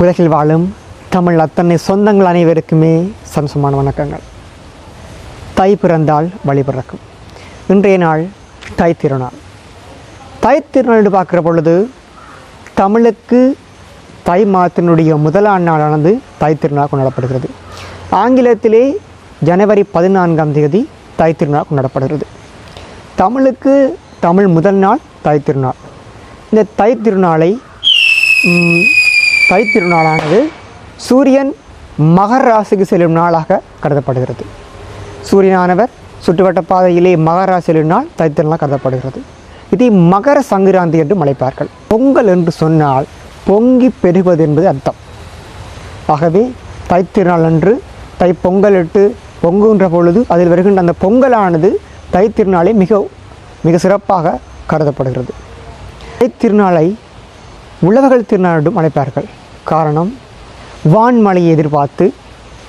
உலகில் வாழும் தமிழ் அத்தனை சொந்தங்கள் அனைவருக்குமே சம்சமான வணக்கங்கள். தை பிறந்தால் வழி பிறக்கும். இன்றைய நாள் தை திருநாள். தை திருநாள் என்று பார்க்குற பொழுது தமிழுக்கு தை மாதத்தினுடைய முதலாம் நாளானது தை திருநாள் கொண்டாடப்படுகிறது. ஆங்கிலத்திலே ஜனவரி பதினான்காம் தேதி தை திருநாள் கொண்டாடப்படுகிறது. தமிழுக்கு தமிழ் முதல் நாள் தை திருநாள். இந்த தை திருநாளை தைத்திருநாளானது சூரியன் மகர ராசிக்கு செல்லும் நாளாக கருதப்படுகிறது. சூரியனானவர் சுற்றுவட்ட பாதையிலே மகர ராசி செல்லும் நாள் தைத்திருநாள் கருதப்படுகிறது. இதை மகர சங்கராந்தி என்று அழைப்பார்கள். பொங்கல் என்று சொன்னால் பொங்கி பெருகுவது என்பது அர்த்தம். ஆகவே தைத்திருநாள் அன்று தை பொங்கலிட்டு பொங்குகின்ற பொழுது அதில் வருகின்ற அந்த பொங்கலானது தைத்திருநாளை மிக மிக சிறப்பாக கருதப்படுகிறது. தைத்திருநாளை உழவர்கள் திருநாடும் அழைப்பார்கள். காரணம் வான்மழையை எதிர்பார்த்து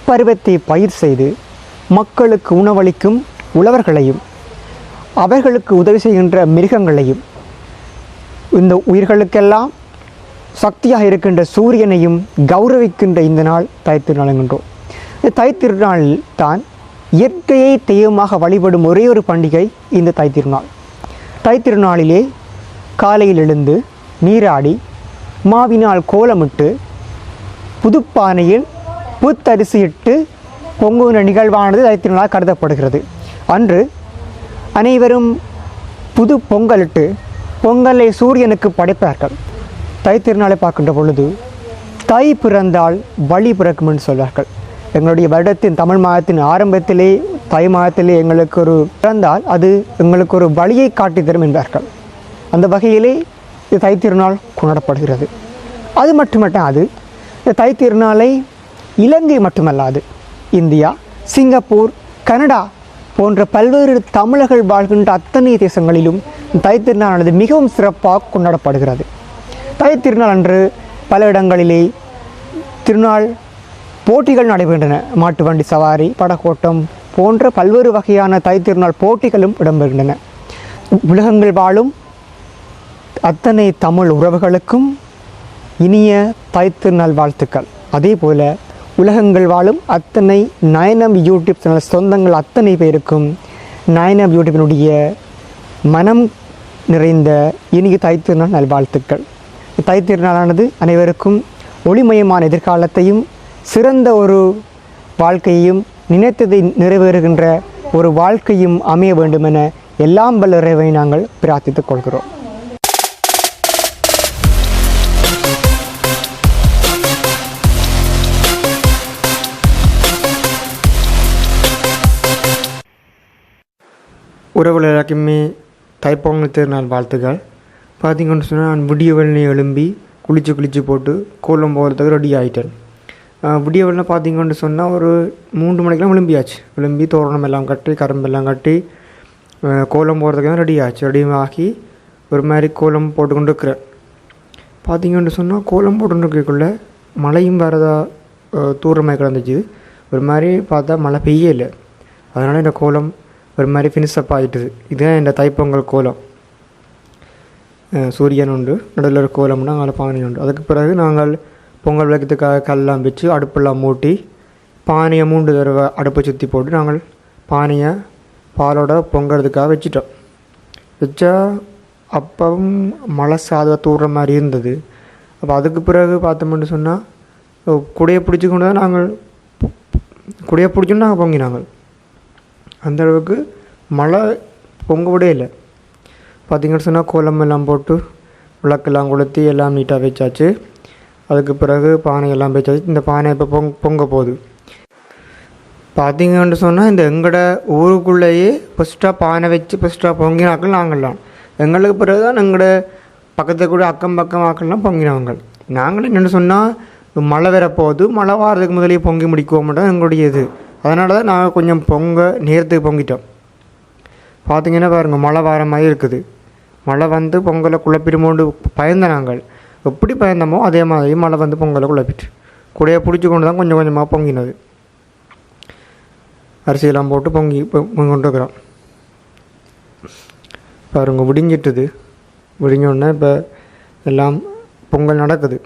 பருவத்தை பயிர் செய்து மக்களுக்கு உணவளிக்கும் உழவர்களையும் அவர்களுக்கு உதவி செய்கின்ற மிருகங்களையும் இந்த உயிர்களுக்கெல்லாம் சக்தியாக இருக்கின்ற சூரியனையும் கௌரவிக்கின்ற இந்த நாள் தைத்திருநாள் என்கின்றோம். இந்த தைத்திருநாளில் தான் இயற்கையை தெய்வமாக வழிபடும் ஒரே ஒரு பண்டிகை இந்த தைத்திருநாள் தைத்திருநாளிலே காலையில் எழுந்து நீராடி மாவினால் கோலமிட்டு புதுப்பானையில் புத்தரிசியிட்டு பொங்குகிற நிகழ்வானது தைத்திருநாளாக கருதப்படுகிறது. அன்று அனைவரும் புது பொங்கலிட்டு பொங்கலை சூரியனுக்கு படைப்பார்கள். தை திருநாளை பார்க்கின்ற பொழுது தை பிறந்தால் வழி பிறக்கும் என்று சொல்வார்கள். எங்களுடைய வருடத்தின் தமிழ் மாதத்தின் ஆரம்பத்திலே தை மாதத்திலே எங்களுக்கு ஒரு பிறந்தால் அது எங்களுக்கு ஒரு வழியை காட்டி தரும் என்பார்கள். அந்த வகையிலே இது தை திருநாள் கொண்டாடப்படுகிறது. அது மட்டுமட்டாது இந்த தை திருநாளை இலங்கை மட்டுமல்லாது இந்தியா சிங்கப்பூர் கனடா போன்ற பல்வேறு தமிழர்கள் வாழ்கின்ற அத்தனை தேசங்களிலும் தை திருநாளானது மிகவும் சிறப்பாக கொண்டாடப்படுகிறது. தை திருநாள் அன்று பல இடங்களிலே திருநாள் போட்டிகள் நடைபெறுகின்றன மாட்டு வண்டி சவாரி படகோட்டம் போன்ற பல்வேறு வகையான தை திருநாள் போட்டிகளும் இடம்பெறுகின்றன. உலகங்கள் வாழும் அத்தனை தமிழ் உறவுகளுக்கும் இனிய தைத்திருநாள் வாழ்த்துக்கள். அதே போல் உலகங்கள் வாழும் அத்தனை நயனம் யூடியூப் சேனல் சொந்தங்கள் அத்தனை பேருக்கும் நயனம் யூடியூபினுடைய மனம் நிறைந்த இனிய தைத்திருநாள் நல்வாழ்த்துக்கள். தைத்திருநாளானது அனைவருக்கும் ஒளிமயமான எதிர்காலத்தையும் சிறந்த ஒரு வாழ்க்கையையும் நினைத்ததை நிறைவேறுகின்ற ஒரு வாழ்க்கையும் அமைய வேண்டுமென எல்லாம் வல்ல நாங்கள் பிரார்த்தித்துக் கொள்கிறோம். உறவுகள் எல்லாருக்குமே தைப்பொங்கல் திருநாள் வாழ்த்துக்கள். பார்த்திங்கன்னு சொன்னால் நான் விடிய வெள்ளனை எழும்பி குளித்து குளித்து போட்டு கோலம் போகிறதுக்கு ரெடி ஆகிட்டேன் விடிய வெள்ளனை பார்த்திங்கன்னு சொன்னால் ஒரு மூன்று மணிக்கெல்லாம் விளம்பியாச்சு விளம்பி தோரணம் எல்லாம் கட்டி கரும்பெல்லாம் கட்டி கோலம் போகிறதுக்கு ரெடி ஆச்சு. ரெடி ஆகி ஒரு மாதிரி கோலம் போட்டுக்கொண்டு இருக்கிறேன். பார்த்திங்கன்னு சொன்னால் கோலம் போட்டுருக்கக்குள்ள மழையும் வரதா தூரமாக கிடந்துச்சு. ஒரு மாதிரி பார்த்தா மழை பெய்யலை. அதனால் இந்த கோலம் ஒரு மாதிரி ஃபினிஷப் ஆகிட்டுது இதுதான் இந்த தைப்பொங்கல் கோலம். சூரியன் உண்டு நடுவில் ஒரு கோலம்னா நாங்கள் பானை உண்டு. அதுக்கு பிறகு நாங்கள் பொங்கல் விளக்கத்துக்காக கல்லாம் வச்சு அடுப்பெல்லாம் மூட்டி பானையை மூன்று தடவை அடுப்பை சுற்றி போட்டு நாங்கள் பானையை பாலோட பொங்கிறதுக்காக வச்சிட்டோம். வச்சா அப்பவும் மழை சாதுவாக தூடுற மாதிரி இருந்தது. அப்போ அதுக்கு பிறகு பார்த்தோம்னு சொன்னால் குடையை பிடிச்சிக்கொண்டு தான் நாங்கள் குடையை பிடிச்சோன்னு நாங்கள் பொங்கினாங்க அந்த அளவுக்கு மழை பொங்கவிடே இல்லை. பார்த்தீங்கன்னு சொன்னால் கோலம் எல்லாம் போட்டு விளக்கெல்லாம் கொளுத்தி எல்லாம் நீட்டாக வச்சாச்சு. அதுக்கு பிறகு பானை எல்லாம் வச்சாச்சு. இந்த பானை இப்போ பொங் பொங்க போகுது. பார்த்தீங்கன்னு சொன்னால் இந்த எங்களோட ஊருக்குள்ளேயே ஃபஸ்ட்டாக பானை வச்சு ஃபஸ்ட்டாக பொங்கினாக்கள் நாங்கள்லாம் எங்களுக்கு பிறகு தான் எங்களோட பக்கத்து கூட அக்கம் பக்கம் ஆக்கள்லாம் பொங்கினவங்க நாங்களும் என்னென்னு சொன்னால் மழை வர போகுது. மழை வாரதுக்கு முதலே பொங்கி முடிக்குவோம் மட்டும் எங்களுடைய இது அதனால தான் நாங்கள் கொஞ்சம் பொங்க நேரத்துக்கு பொங்கிட்டோம். பார்த்தீங்கன்னா பாருங்கள் மழை வர மாதிரி இருக்குது. மழை வந்து பொங்கலை குழப்பிடுமோண்டு பயந்த நாங்கள். எப்படி பயந்தோமோ அதே மாதிரி மழை வந்து பொங்கலை குழப்பிட்டு கூடையை பிடிச்சி கொண்டு தான் கொஞ்சம் கொஞ்சமாக பொங்கினது. அரிசியெல்லாம் போட்டு பொங்கி பொ- இருக்கிறோம் பாருங்க விடிஞ்சிட்டுது. விடிஞ்சோடனே இப்போ எல்லாம் பொங்கல் நடக்குது.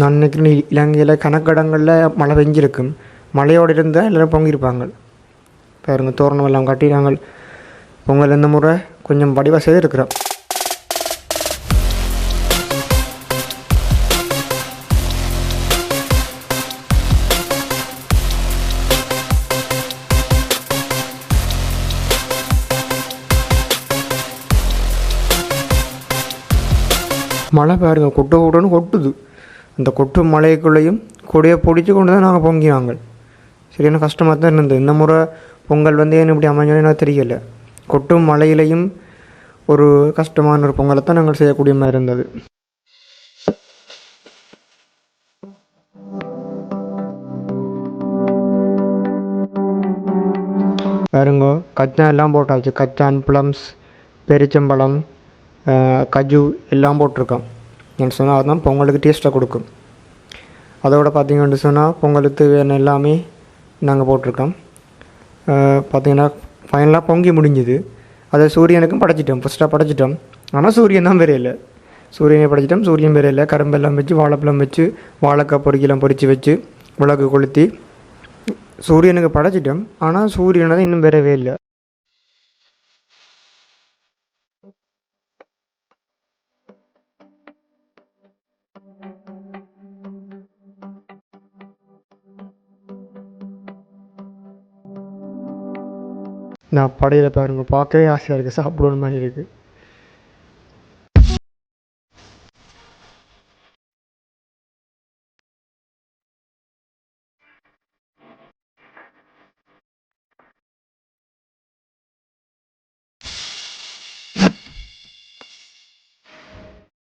நான் நினைக்கிறேன் இலங்கையில் கணக்கடங்களில் மழை பெஞ்சிருக்கும். மழையோடு இருந்தால் எல்லோரும் பொங்கியிருப்பாங்க. பாருங்க தோரணம் எல்லாம் கட்டி நாங்கள் பொங்கல் இந்த முறை கொஞ்சம் வடிவாக செய்திருக்கிறோம். மழை பாருங்க கொட்ட கொட்டுன்னு கொட்டுது. அந்த கொட்டு மலைக்குள்ளேயும் கொடியை பிடிச்சி கொண்டு தான் நாங்கள் பொங்கினாங்க. சரியான கஷ்டமாக தான் இருந்தது. இந்த முறை பொங்கல் வந்து ஏன் இப்படி அமைஞ்சோன்னு எனக்கு தெரியல. கொட்டும் மலையிலையும் ஒரு கஷ்டமான ஒரு பொங்கலை தான் நாங்கள் செய்யக்கூடிய மாதிரி இருந்தது. பாருங்கோ கச்சா எல்லாம் போட்டாச்சு. கச்சான் பிளம்ஸ் பெரிச்சம்பழம் கஜு எல்லாம் போட்டிருக்கோம். என்று சொன்னால் அதுதான் பொங்கலுக்கு டேஸ்ட்டாக கொடுக்கும். அதோட பார்த்திங்கன்னு சொன்னால் பொங்கலுக்கு வேணும் எல்லாமே நாங்கள் போட்டிருக்கோம். பார்த்திங்கன்னா ஃபைனலாக பொங்கி முடிஞ்சுது. அதை சூரியனுக்கும் படைச்சிட்டோம். ஃபஸ்ட்டாக படைச்சிட்டோம். ஆனால் சூரியன் தான் வேற இல்லை சூரியனை படைச்சிட்டோம். சூரியன் வேற இல்லை கரும்பெல்லாம் வச்சு வாழைப்பழம் வச்சு வாழைக்காய் பொறிக்கெல்லாம் பொறித்து வச்சு விளக்கு கொளுத்தி சூரியனுக்கு படைச்சிட்டோம். ஆனால் சூரியனை தான் இன்னும் வேறவே இல்லை. நான் படையில் பாருங்கள் பார்க்கவே ஆசையாக இருக்குது சாப்பிடணும் மாதிரி இருக்குது